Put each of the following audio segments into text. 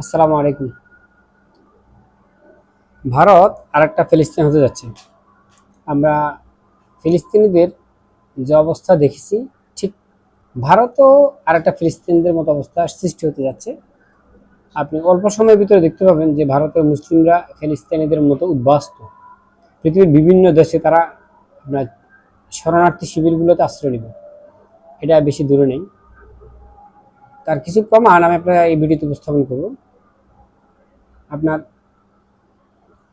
আসসালামু আলাইকুম। ভারত আর একটা ফিলিস্তিন হতে যাচ্ছে। আমরা ফিলিস্তিনিদের যে অবস্থা দেখেছি, ঠিক ভারতও আর একটা ফিলিস্তিনিদের মতো অবস্থা সৃষ্টি হতে যাচ্ছে। আপনি অল্প সময়ের ভিতরে দেখতে পাবেন যে ভারতের মুসলিমরা ফিলিস্তিনিদের মতো উদ্বাস্ত। পৃথিবীর বিভিন্ন দেশে তারা আপনার শরণার্থী শিবিরগুলোতে আশ্রয় নেবে। এটা বেশি দূরে নেই। তার কিছু প্রমাণ আমি আপনার এই ভিডিওতে উপস্থাপন করব। আপনার,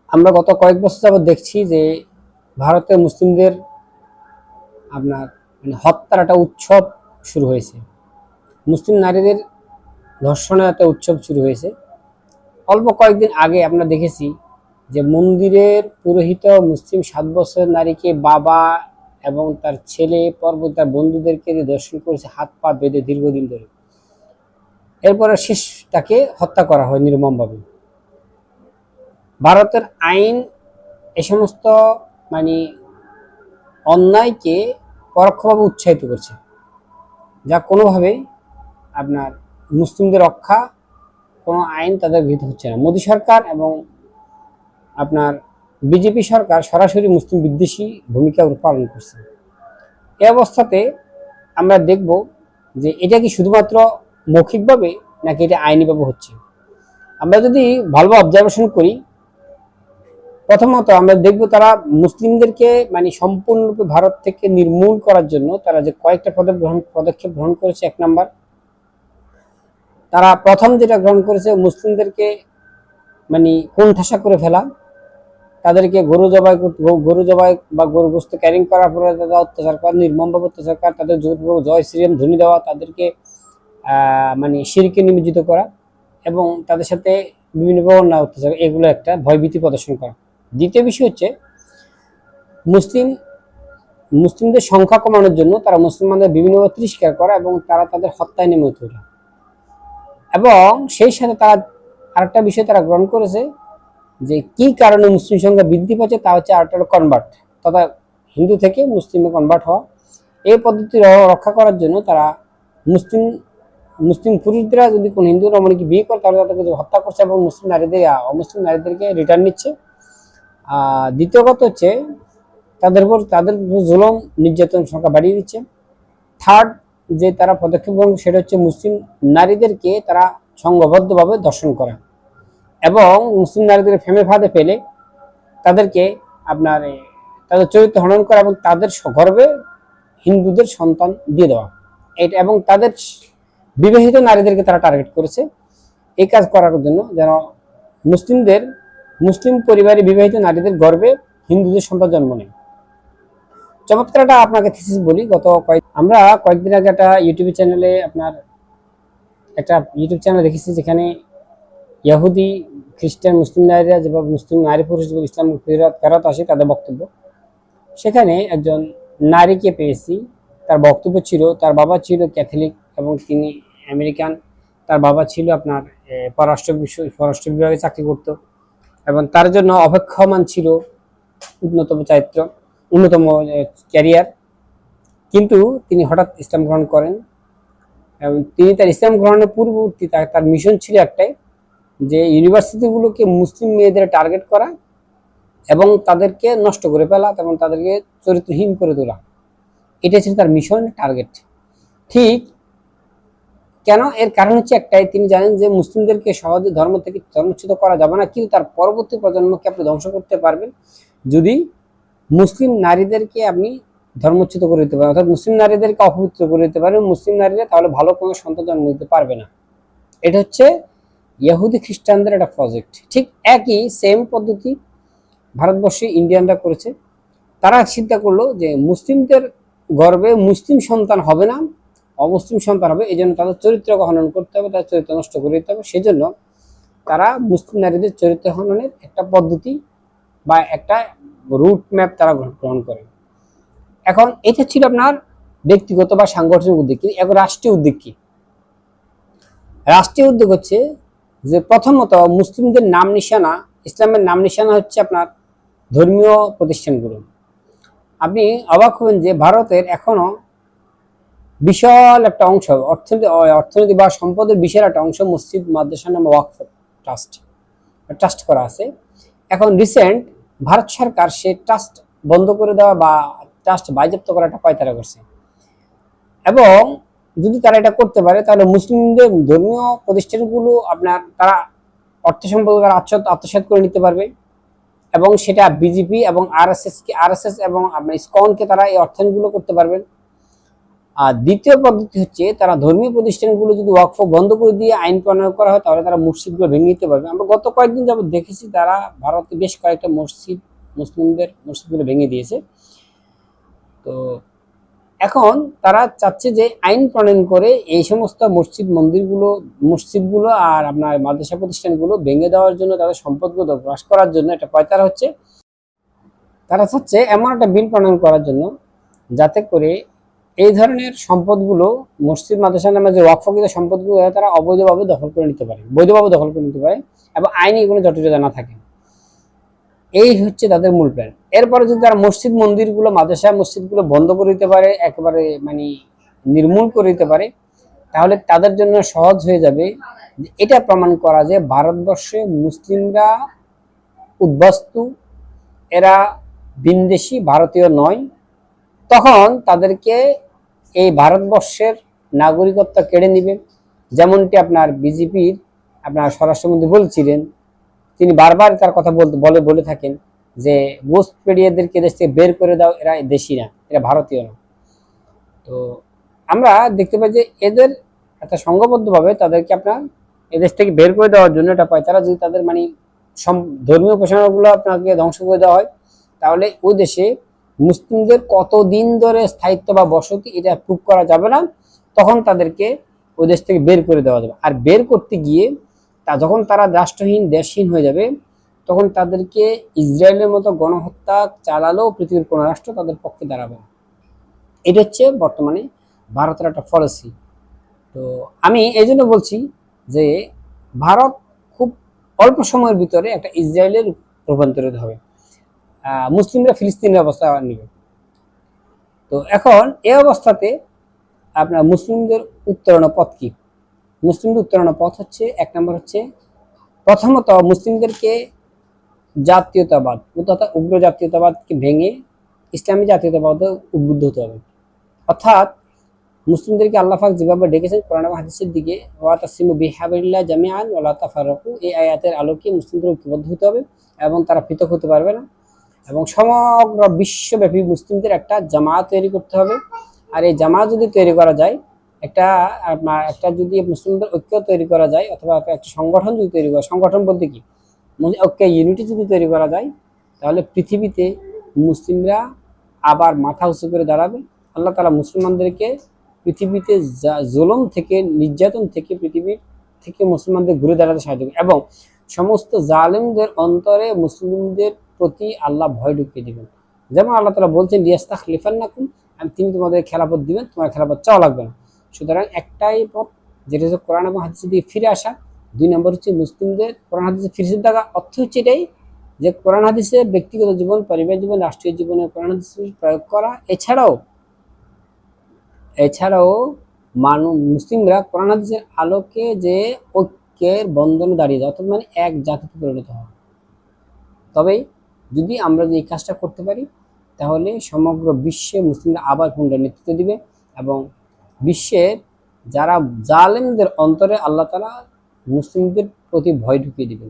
আমরা গত কয়েক বছর যাবত দেখছি যে ভারতের মুসলিমদের আপনার মানে হত্যার একটা উৎসব শুরু হয়েছে। মুসলিম নারীদের ধর্ষণের একটা উৎসব শুরু হয়েছে। অল্প কয়েকদিন আগে আমরা দেখেছি যে মন্দিরের পুরোহিত মুসলিম সাত বছরের নারীকে বাবা এবং তার ছেলে পর্বত তার বন্ধুদেরকে যে দর্শন করেছে, হাত পা বেঁধে দীর্ঘদিন ধরে। এরপরে শেষ তাকে হত্যা করা হয় নির্মমভাবে। ভারতের আইন এ সমস্ত মানে অন্যায়কে পরোক্ষভাবে উৎসাহিত করছে। যা কোনোভাবেই আপনার মুসলিমদের রক্ষা কোনো আইন তাদের গৃহীত হচ্ছে না। মোদী সরকার এবং আপনার বিজেপি সরকার সরাসরি মুসলিম বিদ্বেষী ভূমিকা পালন করছে। এ অবস্থাতে আমরা দেখব যে এটা কি শুধুমাত্র মৌখিকভাবে নাকি এটা আইনিভাবে হচ্ছে। আমরা যদি ভালোভাবে অবজারভেশন করি প্রথমত আমরা দেখব তারা মুসলিমদেরকে মানে সম্পূর্ণরূপে ভারত থেকে নির্মূল করার জন্য তারা যে কয়েকটা পদক্ষেপ গ্রহণ পদক্ষেপ গ্রহণ করেছে, এক নাম্বার। তারা প্রথম যেটা গ্রহণ করেছে, মুসলিমদেরকে মানে কোণঠাসা করে ফেলা। তাদেরকে গরু জবাই গরু জবাই বা গরু গোস্ত ক্যারিং করার পরে তাদের অত্যাচার করা, নির্মমভাবে অত্যাচার করা, তাদের জয় শ্রীরাম ধ্বনি দেওয়া, তাদেরকে মানে সিরকে নিমজ্জিত করা এবং তাদের সাথে বিভিন্ন প্রবণনা অত্যাচার, এগুলো একটা ভয়ভীতি প্রদর্শন করা। দ্বিতীয় বিষয় হচ্ছে, মুসলিম, মুসলিমদের সংখ্যা কমানোর জন্য তারা মুসলমানদের বিভিন্নভাবে তিরস্কার করা এবং তারা তাদের হত্যায় নেমে ওঠা। এবং সেই সাথে তারা আরেকটা বিষয় তারা গ্রহণ করেছে যে কি কারণে মুসলিম সংখ্যা বৃদ্ধি পাচ্ছে তা হচ্ছে আরেকটা কনভার্ট তথা হিন্দু থেকে মুসলিমে কনভার্ট হওয়া। এই পদ্ধতি রক্ষা করার জন্য তারা মুসলিম মুসলিম পুরুষরা যদি কোনো হিন্দু রমণীকে বিয়ে করে তাহলে তাদেরকে হত্যা করছে এবং মুসলিম নারীদের, অমুসলিম নারীদেরকে রিটার্ন নিচ্ছে। দ্বিতীয় কথা হচ্ছে, তাদের উপর তাদের জুলম, নির্যাতন সংখ্যা বাড়িয়ে দিচ্ছে। থার্ড যে তারা পদক্ষেপ গ্রহণ সেটা হচ্ছে মুসলিম নারীদেরকে তারা সংঘবদ্ধভাবে দর্শন করা এবং মুসলিম নারীদের ফেমে ফাঁদে পেলে তাদেরকে আপনার তাদের চরিত্র হনন করা এবং তাদের গর্ভে হিন্দুদের সন্তান দিয়ে দেওয়া। এটা এবং তাদের বিবাহিত নারীদেরকে তারা টার্গেট করেছে। এই কাজ করার জন্য যেন মুসলিমদের মুসলিম পরিবারে বিবাহিত নারীদের গর্বে হিন্দুদের সন্তান জন্ম নেয়। চমৎকার একটা আপনাকে থিসিস বলি, গত কয়েক আমরা কয়েকদিন আগে একটা ইউটিউব চ্যানেলে আপনার একটা ইউটিউব চ্যানেল দেখেছি যেখানে ইহুদি, খ্রিস্টান, মুসলিম নারীরা যেভাবে মুসলিম নারী পুরুষ যেভাবে ইসলাম ফেরত আসে তাদের বক্তব্য। সেখানে একজন নারীকে পেয়েছি, তার বক্তব্য ছিল, তার বাবা ছিল ক্যাথলিক এবং তিনি আমেরিকান, তার বাবা ছিল আপনার পররাষ্ট্র বিশ্ব পররাষ্ট্র বিভাগে চাকরি করত। এবং তার জন্য অপেক্ষমান ছিল উন্নতম চারিত্র, উন্নতম ক্যারিয়ার কিন্তু তিনি হঠাৎ ইসলাম গ্রহণ করেন এবং তিনি তার ইসলাম গ্রহণের পূর্ববর্তী তার তার মিশন ছিল একটাই যে ইউনিভার্সিটিগুলোকে মুসলিম মেয়েদের টার্গেট করা এবং তাদেরকে নষ্ট করে ফেলা এবং তাদেরকে চরিত্রহীন করে তোলা। এটা ছিল তার মিশন টার্গেট ঠিক কেন? এর কারণ হচ্ছে একটাই, তিনি জানেন যে মুসলিমদেরকে সহজে ধর্ম থেকে ধর্মচ্যুত করা যাবে না, কিন্তু তার পরবর্তী প্রজন্মকে আপনি ধ্বংস করতে পারবেন। যদি মুসলিম নারীদেরকে আপনি ধর্মচ্যুত করে দিতে পারেন, অর্থাৎ মুসলিম নারীদেরকে অপবিত্র করে দিতে পারেন, মুসলিম নারীরা তাহলে ভালো কোনো সন্তান জন্ম দিতে পারবে না। এটা হচ্ছে ইহুদি খ্রিস্টানদের একটা প্রজেক্ট ঠিক একই সেম পদ্ধতি ভারতবর্ষে ইন্ডিয়ানরা করেছে। তারা চিন্তা করল যে মুসলিমদের গর্বে মুসলিম সন্তান হবে না অমুসলিম সন্তান হবে এই জন্য তাদের চরিত্র হনন করতে হবে, তাদের চরিত্র নষ্ট করে দিতে হবে। সেই জন্য তারা মুসলিম নারীদের চরিত্র হননের একটা পদ্ধতি বা একটা রুট ম্যাপ তারা গ্রহণ করে। এখন এটা ছিল আপনার ব্যক্তিগত বা সাংগঠনিক উদ্যোগ কিন্তু এখন রাষ্ট্রীয় উদ্যোগ কি? রাষ্ট্রীয় উদ্যোগ হচ্ছে যে প্রথমত মুসলিমদের নাম নিশানা, ইসলামের নাম নিশানা হচ্ছে আপনার ধর্মীয় প্রতিষ্ঠানগুলো। আপনি অবাক হবেন যে ভারতের এখনও বিশাল একটা অংশ, অর্থনীতি অর্থনীতি বা সম্পদের বিশাল একটা অংশ মসজিদ মাদ্রাসা নামে ওয়াকফ ট্রাস্ট ট্রাস্ট করা আছে। এখন রিসেন্ট ভারত সরকার সে ট্রাস্ট বন্ধ করে দেওয়া বা ট্রাস্ট বাজেপ্ত করা একটা পায়তারা করছে। এবং যদি তারা এটা করতে পারে, তাহলে মুসলিমদের ধর্মীয় প্রতিষ্ঠানগুলো আপনার তারা অর্থ সম্পদ তারা আত্মসাৎ করে নিতে পারবে। এবং সেটা বিজেপি এবং আরএসএস কে আরএসএস এবং আপনার ইসকনকে তারা এই অর্থায়নগুলো করতে পারবেন। আর দ্বিতীয় পদ্ধতি হচ্ছে তারা ধর্মীয় প্রতিষ্ঠানগুলো যদি ওয়াকফ বন্ধ করে দিয়ে আইন প্রণয়ন করা হয়, তাহলে তারা মসজিদগুলো ভেঙে দিতে পারবে। আমরা গত কয়েকদিন যাবত দেখেছি তারা ভারতে বেশ কয়েকটা মসজিদ, মুসলিমদের মসজিদগুলো ভেঙে দিয়েছে। তো এখন তারা চাচ্ছে যে আইন প্রণয়ন করে এই সমস্ত মসজিদ মন্দিরগুলো, মসজিদগুলো আর আপনার মাদ্রাসা প্রতিষ্ঠানগুলো ভেঙে দেওয়ার জন্য, তাদের সম্পদগুলো হ্রাস করার জন্য একটা পয়তারা হচ্ছে, তারা চাচ্ছে এমন একটা বিল প্রণয়ন করার জন্য, যাতে করে এই ধরনের সম্পদগুলো মসজিদ মাদ্রাসা নামে যে ওয়াকফকৃত সম্পদগুলো তারা অবৈধভাবে দখল করে নিতে পারে, বৈধভাবে দখল করে নিতে পারে, এবং আইনি কোনো জটিলতা না থাকে। এই হচ্ছে তাদের মূল প্ল্যান এরপরে যদি তারা মসজিদ মন্দিরগুলো, মাদ্রাসা মসজিদগুলো বন্ধ করে দিতে পারে, একেবারে মানে নির্মূল করে দিতে পারে, তাহলে তাদের জন্য সহজ হয়ে যাবে এটা প্রমাণ করা যে ভারতবর্ষে মুসলিমরা উদ্বাস্তু, এরা বিনদেশি ভারতীয় নয়, তখন তাদেরকে এই ভারতবর্ষের নাগরিকত্ব কেড়ে নিবে। যেমনটি আপনার বিজেপির আপনার স্বরাষ্ট্রমন্ত্রী বলছিলেন, তিনি বারবার তার কথা বলে বলে থাকেন যে গোস্টপেডিয়াদেরকে দেশ থেকে বের করে দাও, এরা দেশি না, এরা ভারতীয় না। তো আমরা দেখতে পাই যে, এদের একটা সংঘবদ্ধভাবে তাদেরকে আপনার এদেশ থেকে বের করে দেওয়ার জন্য এটা পায়। তারা যদি তাদের মানে ধর্মীয় উপাসনাগুলো আপনাকে ধ্বংস করে দেওয়া হয়, তাহলে ওই দেশে মুসলিমদের কতদিন ধরে স্থায়িত্ব বা বসতি এটা প্রুভ করা যাবে না, তখন তাদেরকে ওই দেশ থেকে বের করে দেওয়া যাবে। আর বের করতে গিয়ে তা যখন তারা রাষ্ট্রহীন, দেশহীন হয়ে যাবে, তখন তাদেরকে ইসরায়েলের মতো গণহত্যা চালালেও পৃথিবীর কোনো রাষ্ট্র তাদের পক্ষে দাঁড়াবে না। এটা হচ্ছে বর্তমানে ভারতের একটা পলিসি তো আমি এই জন্য বলছি যে, ভারত খুব অল্প সময়ের ভিতরে একটা ইসরায়েলের রূপান্তরিত হবে। মুসলিমরা ফিলিস্তিনের অবস্থা নেবে তো এখন এ অবস্থাতে আপনার মুসলিমদের উত্তরণ পথ কি? মুসলিমদের উত্তরণ পথ হচ্ছে, এক নম্বর হচ্ছে, প্রথমত মুসলিমদেরকে জাতীয়তাবাদ তথা উগ্র জাতীয়তাবাদকে ভেঙে ইসলামী জাতীয়তাবাদ উদ্বুদ্ধ হতে হবে। অর্থাৎ মুসলিমদেরকে আল্লাহ পাক যেভাবে ডেকেছেন কোরআন হাদিসের দিকে ওয়াতাসিমু বিহাবিল্লাহ জামিআন ওয়ালা তাফারাকু এই আয়াতের আলোকে মুসলিমদের ঐক্যবদ্ধ হতে হবে এবং তারা পৃথক হতে পারবে না। এবং সমগ্র বিশ্বব্যাপী মুসলিমদের একটা জামাত তৈরি করতে হবে। আর এই জামাত যদি তৈরি করা যায়, একটা একটা যদি মুসলিমদের ঐক্য তৈরি করা যায়, অথবা একটা সংগঠন যদি তৈরি করা, সংগঠন বলতে কি? ঐক্য ইউনিটি যদি তৈরি করা যায়, তাহলে পৃথিবীতে মুসলিমরা আবার মাথা উঁচু করে দাঁড়াবে। আল্লাহ তালা মুসলমানদেরকে পৃথিবীতে জুলুম থেকে, নির্যাতন থেকে পৃথিবীর থেকে মুসলমানদের ঘুরে দাঁড়াতে সাহায্য করবে। এবং সমস্ত জালেমদের অন্তরে মুসলিমদের প্রতি আল্লাহ ভয় ঢুকিয়ে দিবেন। যেমন আল্লাহ তালা বলছেন রিয়াস্তা খলিফান নাকুম আমি তিনি তোমাদের খেলাপথ দিবেন, তোমার খেলাপথ চাওয়া লাগবে না। সুতরাং একটাই পথ, যেটা হচ্ছে কোরআন এবং হাদিসের দিকে ফিরে আসা। দুই নম্বর হচ্ছে মুসলিমদের কোরআন হাদিসে ফিরে থাকা। অর্থ হচ্ছে এটাই যে কোরআন হাদিসে ব্যক্তিগত জীবন পরিবার জীবন, রাষ্ট্রীয় জীবনে কোরআন হাদিস প্রয়োগ করা। এছাড়াও এছাড়াও মানু, মুসলিমরা কোরআন হাদিসের আলোকে যে ঐক্যের বন্ধনে দাঁড়িয়ে যায়, অর্থাৎ মানে এক জাতিতে পরিণত হয়। তবেই যদি আমরা এই কাজটা করতে পারি, তাহলে সমগ্র বিশ্বে মুসলিমরা আবার পুনরায় নেতৃত্ব দিবে এবং বিশ্বের যারা জালেমদের অন্তরে আল্লাহ তালা মুসলিমদের প্রতি ভয় ঢুকিয়ে দিবেন।